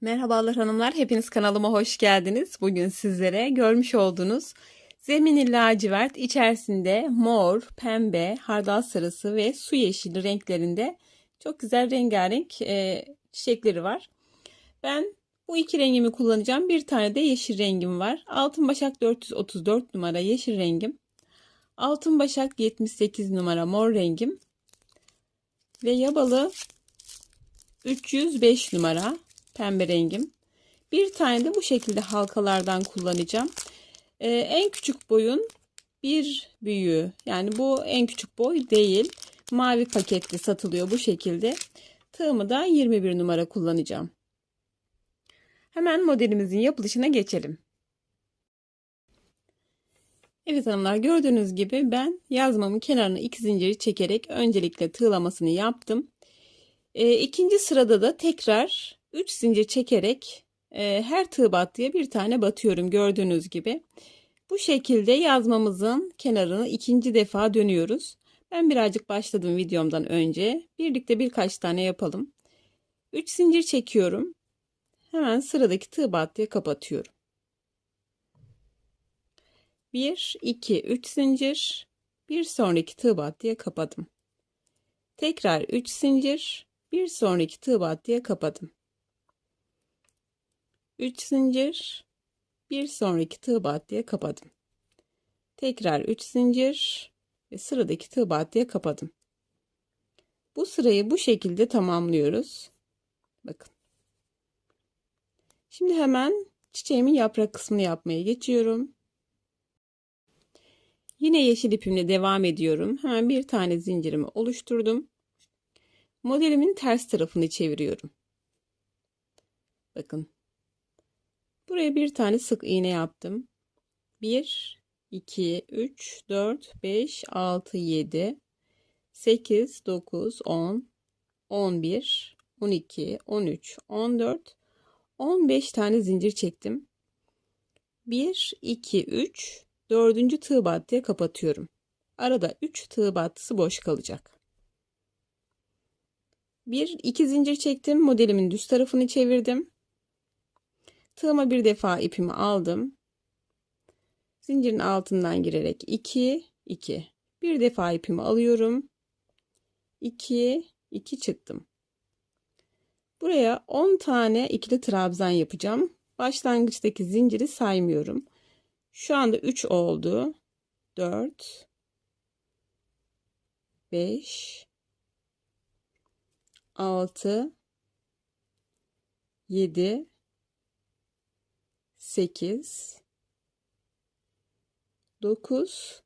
Merhabalar hanımlar, hepiniz kanalıma hoş geldiniz. Bugün sizlere görmüş olduğunuz zemini lacivert içerisinde mor, pembe, hardal sarısı ve su yeşili renklerinde çok güzel rengarenk e, çiçekleri var. Ben bu iki rengimi kullanacağım. Bir tane de yeşil rengim var. Altın Başak 434 numara yeşil rengim. Altın Başak 78 numara mor rengim. Ve yabalı 305 numara pembe rengim. Bir tane de bu şekilde halkalardan kullanacağım. Ee, en küçük boyun bir büyüğü. Yani bu en küçük boy değil. Mavi paketli satılıyor bu şekilde. Tığımı da 21 numara kullanacağım. Hemen modelimizin yapılışına geçelim. Evet hanımlar gördüğünüz gibi ben yazmamın kenarını iki zinciri çekerek öncelikle tığlamasını yaptım. E, ikinci sırada da tekrar 3 zincir çekerek e, her tığ battıya bir tane batıyorum gördüğünüz gibi. Bu şekilde yazmamızın kenarını ikinci defa dönüyoruz. Ben birazcık başladım videomdan önce. Birlikte birkaç tane yapalım. 3 zincir çekiyorum. Hemen sıradaki tığ battıya kapatıyorum. 1, 2, 3 zincir. Bir sonraki tığ battıya kapadım. Tekrar 3 zincir. Bir sonraki tığ battıya kapadım. 3 zincir. Bir sonraki tığ battıya kapadım. Tekrar 3 zincir ve sıradaki tığ battıya kapadım. Bu sırayı bu şekilde tamamlıyoruz. Bakın. Şimdi hemen çiçeğimin yaprak kısmını yapmaya geçiyorum. Yine yeşil ipimle devam ediyorum. Hemen bir tane zincirimi oluşturdum. Modelimin ters tarafını çeviriyorum. Bakın. Buraya bir tane sık iğne yaptım. 1, 2, 3, 4, 5, 6, 7, 8, 9, 10, 11, 12, 13, 14, 15 tane zincir çektim. 1, 2, 3, dördüncü tığ battıya kapatıyorum. Arada 3 tığ battısı boş kalacak. Bir iki zincir çektim. Modelimin düz tarafını çevirdim. Tığıma bir defa ipimi aldım. Zincirin altından girerek 2 2. Bir defa ipimi alıyorum. 2 2 çıktım. Buraya 10 tane ikili trabzan yapacağım. Başlangıçtaki zinciri saymıyorum. Şu anda 3 oldu. 4 5 6 7 8 9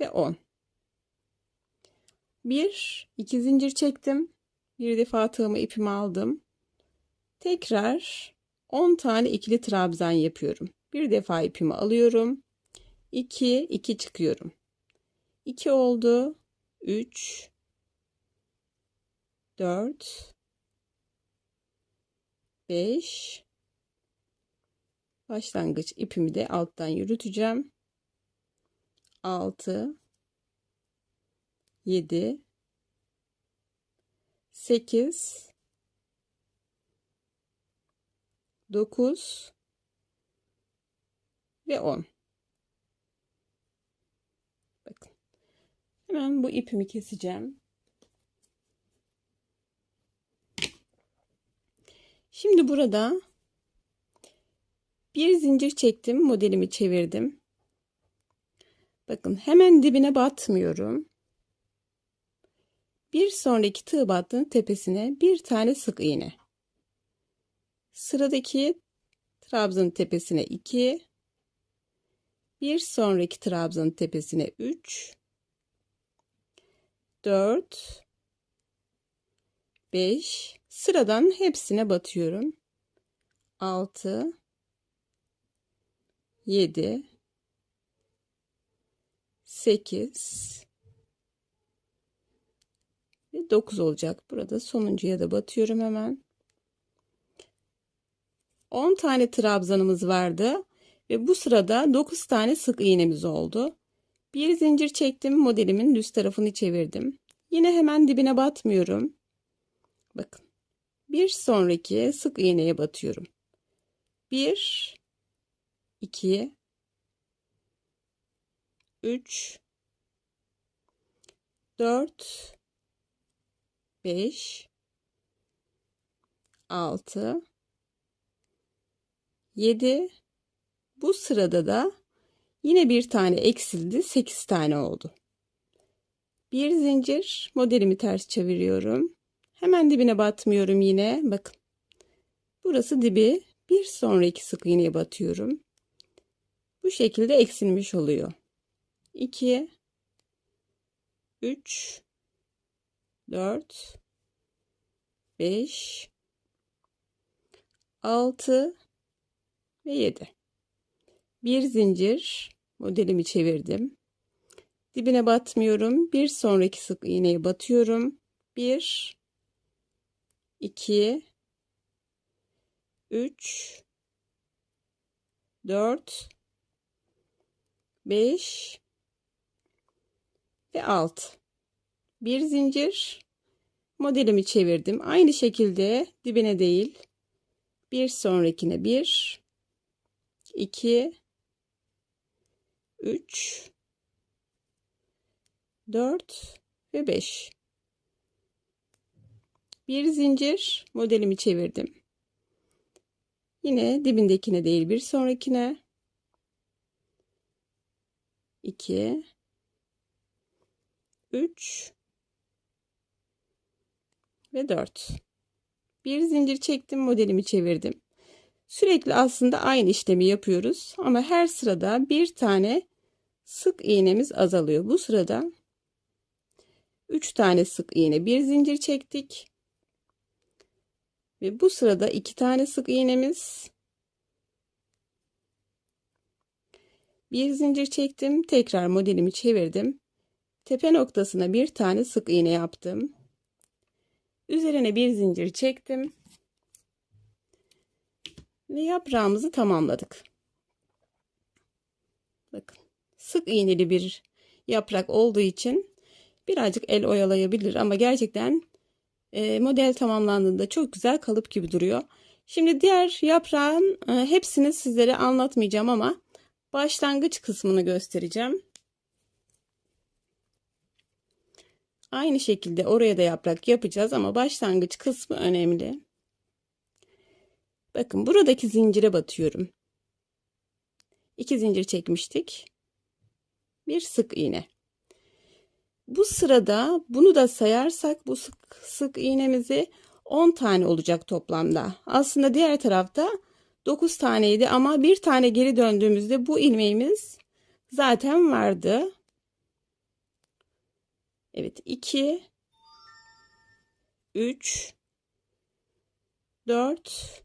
ve 10 bir iki zincir çektim. Bir defa tığımı ipimi aldım. Tekrar 10 tane ikili trabzan yapıyorum. Bir defa ipimi alıyorum. 2 2 çıkıyorum. 2 oldu. 3 4 5 başlangıç ipimi de alttan yürüteceğim. 6 7 8 9 ve 10 bakın hemen bu ipimi keseceğim. Şimdi burada bir zincir çektim, modelimi çevirdim. Bakın hemen dibine batmıyorum. Bir sonraki tığ battığın tepesine bir tane sık iğne. Sıradaki trabzanın tepesine 2. Bir sonraki trabzanın tepesine 3. 4 5 Sıradan hepsine batıyorum. 6 7 8 ve 9 olacak. Burada sonuncuya da batıyorum hemen. 10 tane trabzanımız vardı ve bu sırada 9 tane sık iğnemiz oldu. Bir zincir çektim, modelimin düz tarafını çevirdim. Yine hemen dibine batmıyorum. Bakın bir sonraki sık iğneye batıyorum. 1 2 3 4 5 6 7 bu sırada da yine bir tane eksildi 8 tane oldu. Bir zincir modelimi ters çeviriyorum. Hemen dibine batmıyorum yine. Bakın. Burası dibi. Bir sonraki sık iğneye batıyorum. Bu şekilde eksilmiş oluyor. 2 3 4 5 6 ve 7. Bir zincir modelimi çevirdim. Dibine batmıyorum. Bir sonraki sık iğneye batıyorum. 1 2 3 4 5 ve 6 bir zincir. Modelimi çevirdim. Aynı şekilde dibine değil. Bir sonrakine 1 2 3 4 ve 5 bir zincir. Modelimi çevirdim. Yine dibindekine değil bir sonrakine 2 3 ve 4 bir zincir çektim modelimi çevirdim. Sürekli aslında aynı işlemi yapıyoruz ama her sırada bir tane sık iğnemiz azalıyor. Bu sırada 3 tane sık iğne bir zincir çektik. Ve bu sırada iki tane sık iğnemiz bir zincir çektim. Tekrar modelimi çevirdim. Tepe noktasına bir tane sık iğne yaptım. Üzerine bir zincir çektim. Ve yaprağımızı tamamladık. Bakın sık iğneli bir yaprak olduğu için birazcık el oyalayabilir ama gerçekten e, model tamamlandığında çok güzel kalıp gibi duruyor. Şimdi diğer yaprağın e, hepsini sizlere anlatmayacağım ama başlangıç kısmını göstereceğim. Aynı şekilde oraya da yaprak yapacağız ama başlangıç kısmı önemli. Bakın buradaki zincire batıyorum. İki zincir çekmiştik. Bir sık iğne. Bu sırada bunu da sayarsak bu sık, sık iğnemizi 10 tane olacak toplamda. Aslında diğer tarafta 9 taneydi ama bir tane geri döndüğümüzde bu ilmeğimiz zaten vardı. Evet 2 3 4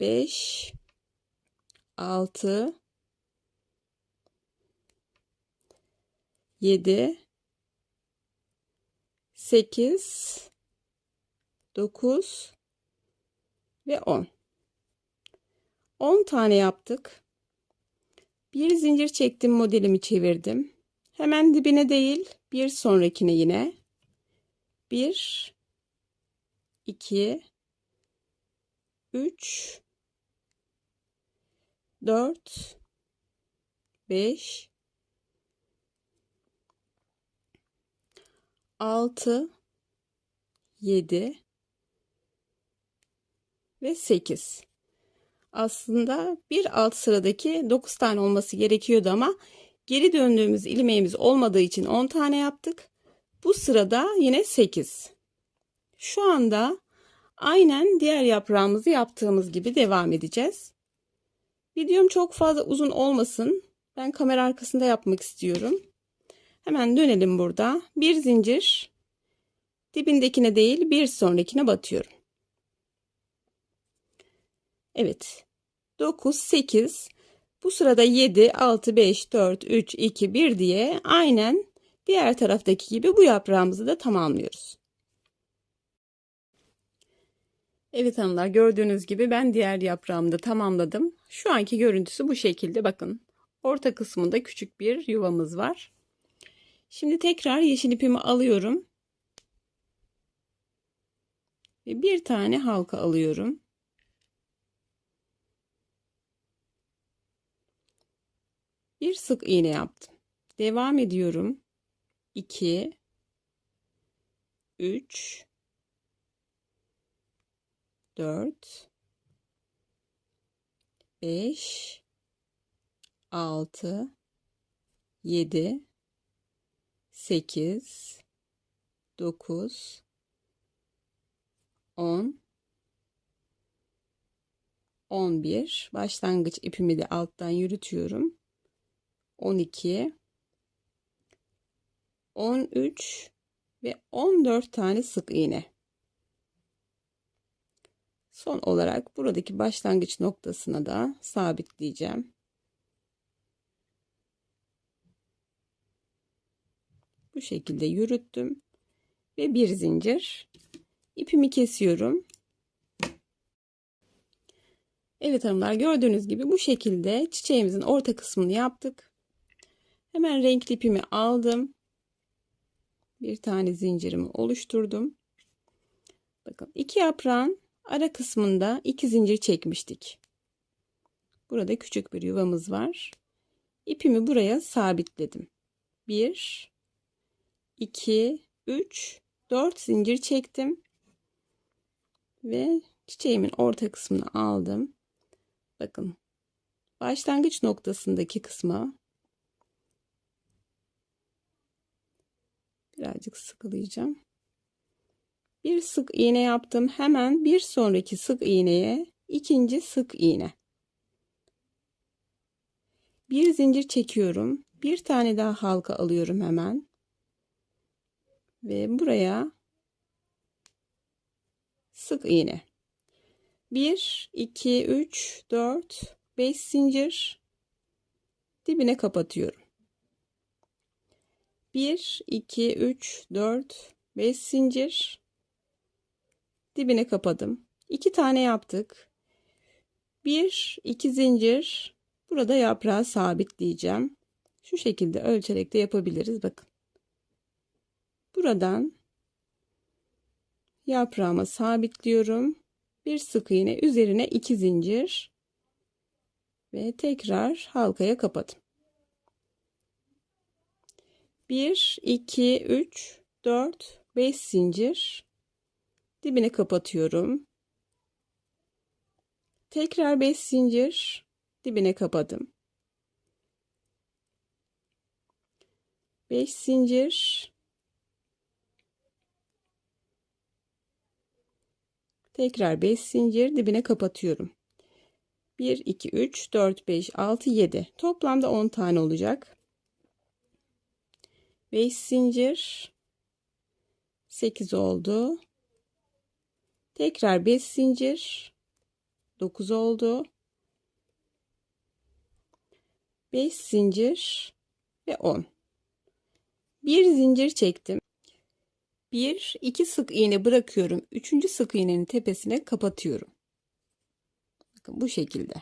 5 6 7 8 9 ve 10 10 tane yaptık. Bir zincir çektim modelimi çevirdim. Hemen dibine değil bir sonrakine yine. 1 2 3 4 5 6 7 ve 8 aslında bir alt sıradaki 9 tane olması gerekiyordu ama geri döndüğümüz ilmeğimiz olmadığı için 10 tane yaptık. Bu sırada yine 8 şu anda aynen diğer yaprağımızı yaptığımız gibi devam edeceğiz. Videom çok fazla uzun olmasın. Ben kamera arkasında yapmak istiyorum. Hemen dönelim burada. Bir zincir dibindekine değil bir sonrakine batıyorum. Evet. 9, 8. Bu sırada 7, 6, 5, 4, 3, 2, 1 diye aynen diğer taraftaki gibi bu yaprağımızı da tamamlıyoruz. Evet hanımlar gördüğünüz gibi ben diğer yaprağımı da tamamladım. Şu anki görüntüsü bu şekilde bakın. Orta kısmında küçük bir yuvamız var. Şimdi tekrar yeşil ipimi alıyorum. Ve bir tane halka alıyorum. Bir sık iğne yaptım. Devam ediyorum. 2 3 4 5 6 7 8 9 10 11 başlangıç ipimi de alttan yürütüyorum 12 13 ve 14 tane sık iğne. Son olarak buradaki başlangıç noktasına da sabitleyeceğim. Bu şekilde yürüttüm ve bir zincir ipimi kesiyorum. Evet hanımlar gördüğünüz gibi bu şekilde çiçeğimizin orta kısmını yaptık hemen renkli ipimi aldım. Bir tane zincirimi oluşturdum. Bakın iki yaprağın ara kısmında iki zincir çekmiştik. Burada küçük bir yuvamız var. İpimi buraya sabitledim. 1 2 3 4 zincir çektim. Ve çiçeğimin orta kısmını aldım. Bakın başlangıç noktasındaki kısma birazcık sıkılayacağım bir sık iğne yaptım. Hemen bir sonraki sık iğneye ikinci sık iğne. Bir zincir çekiyorum. Bir tane daha halka alıyorum hemen. Ve buraya sık iğne. 1 2 3 4 5 zincir dibine kapatıyorum 1 2 3 4 5 zincir. Dibine kapadım. 2 tane yaptık. 1 2 zincir. Burada yaprağı sabitleyeceğim. Şu şekilde ölçerek de yapabiliriz bakın. Buradan yaprağıma sabitliyorum. Bir sık iğne üzerine iki zincir. Ve tekrar halkaya kapadım 1 2 3 4 5 zincir. Dibine kapatıyorum. Tekrar 5 zincir. Dibine kapadım. 5 zincir. Tekrar 5 zincir. Dibine kapatıyorum. 1 2 3 4 5 6 7 toplamda 10 tane olacak 5 zincir. 8 oldu. Tekrar 5 zincir. 9 oldu. 5 zincir ve 10 bir zincir çektim. Bir iki sık iğne bırakıyorum. Üçüncü sık iğnenin tepesine kapatıyorum. Bakın bu şekilde.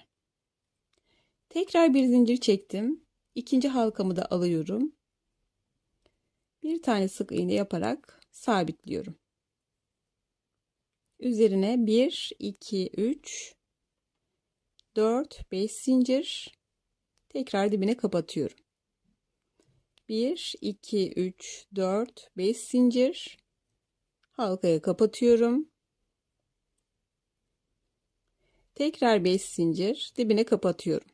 Tekrar bir zincir çektim. İkinci halkamı da alıyorum bir tane sık iğne yaparak sabitliyorum. Üzerine 1 2 3 4 5 zincir tekrar dibine kapatıyorum. 1 2 3 4 5 zincir halkaya kapatıyorum. Tekrar 5 zincir dibine kapatıyorum.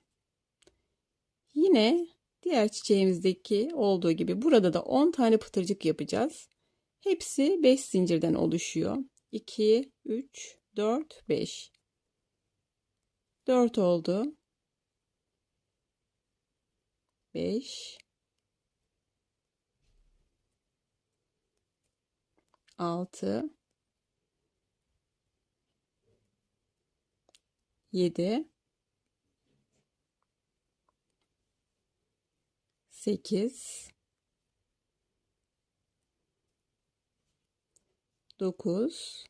Yine diğer çiçeğimizdeki olduğu gibi burada da 10 tane pıtırcık yapacağız. Hepsi 5 zincirden oluşuyor. 2 3 4 5 4 oldu. 5 6 7 8 9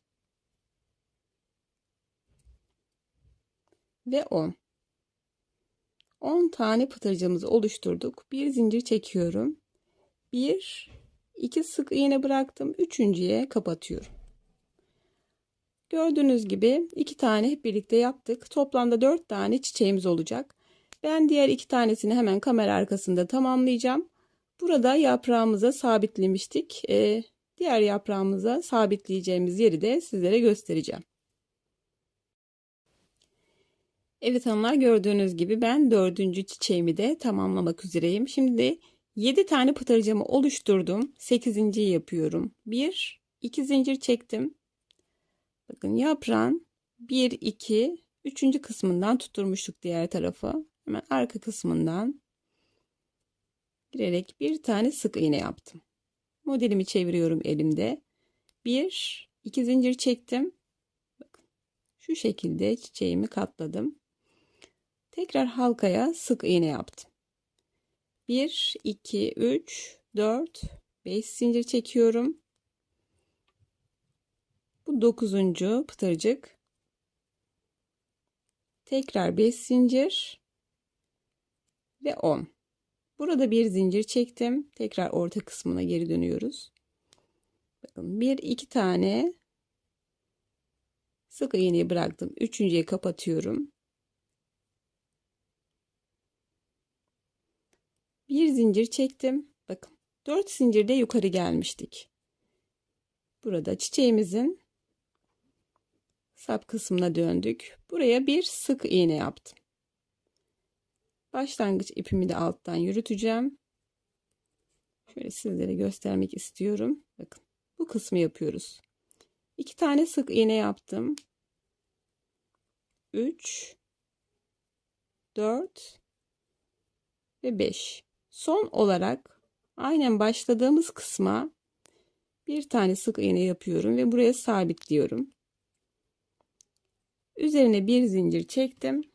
ve 10 10 tane pıtırcığımızı oluşturduk. Bir zincir çekiyorum. 1 2 sık iğne bıraktım. Üçüncüye kapatıyorum. Gördüğünüz gibi iki tane hep birlikte yaptık. Toplamda dört tane çiçeğimiz olacak. Ben diğer iki tanesini hemen kamera arkasında tamamlayacağım. Burada yaprağımıza sabitlemiştik. Ee, diğer yaprağımıza sabitleyeceğimiz yeri de sizlere göstereceğim. Evet hanımlar gördüğünüz gibi ben dördüncü çiçeğimi de tamamlamak üzereyim. Şimdi 7 tane pıtırcamı oluşturdum. 8. yapıyorum. 1, 2 zincir çektim. Bakın yaprağın 1, 2, 3. kısmından tutturmuştuk diğer tarafa. Hemen arka kısmından girerek bir tane sık iğne yaptım. Modelimi çeviriyorum elimde. 1, 2 zincir çektim. Bakın şu şekilde çiçeğimi katladım. Tekrar halkaya sık iğne yaptım. 1, 2, 3, 4, 5 zincir çekiyorum. Bu dokuzuncu pıtırcık. Tekrar 5 zincir ve 10. Burada bir zincir çektim. Tekrar orta kısmına geri dönüyoruz. Bakın bir iki tane sık iğneyi bıraktım. Üçüncüye kapatıyorum. Bir zincir çektim. Bakın 4 zincirde yukarı gelmiştik. Burada çiçeğimizin sap kısmına döndük. Buraya bir sık iğne yaptım. Başlangıç ipimi de alttan yürüteceğim. Şöyle sizlere göstermek istiyorum. Bakın bu kısmı yapıyoruz. İki tane sık iğne yaptım. 3 4 ve 5. Son olarak aynen başladığımız kısma bir tane sık iğne yapıyorum ve buraya sabitliyorum. Üzerine bir zincir çektim.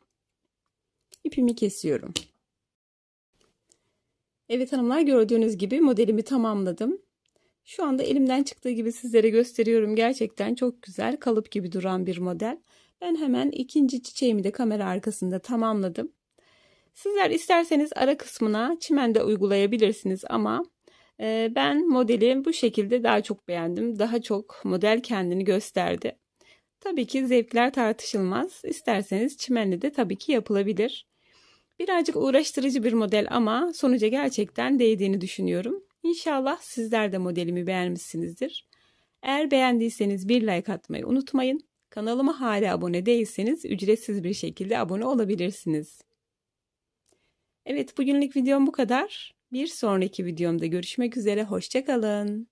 İpimi kesiyorum. Evet hanımlar gördüğünüz gibi modelimi tamamladım. Şu anda elimden çıktığı gibi sizlere gösteriyorum. Gerçekten çok güzel kalıp gibi duran bir model. Ben hemen ikinci çiçeğimi de kamera arkasında tamamladım. Sizler isterseniz ara kısmına çimen de uygulayabilirsiniz ama e, ben modeli bu şekilde daha çok beğendim. Daha çok model kendini gösterdi. Tabii ki zevkler tartışılmaz. İsterseniz çimenli de tabii ki yapılabilir. Birazcık uğraştırıcı bir model ama sonuca gerçekten değdiğini düşünüyorum. İnşallah sizler de modelimi beğenmişsinizdir. Eğer beğendiyseniz bir like atmayı unutmayın. Kanalıma hala abone değilseniz ücretsiz bir şekilde abone olabilirsiniz. Evet bugünlük videom bu kadar. Bir sonraki videomda görüşmek üzere. Hoşçakalın.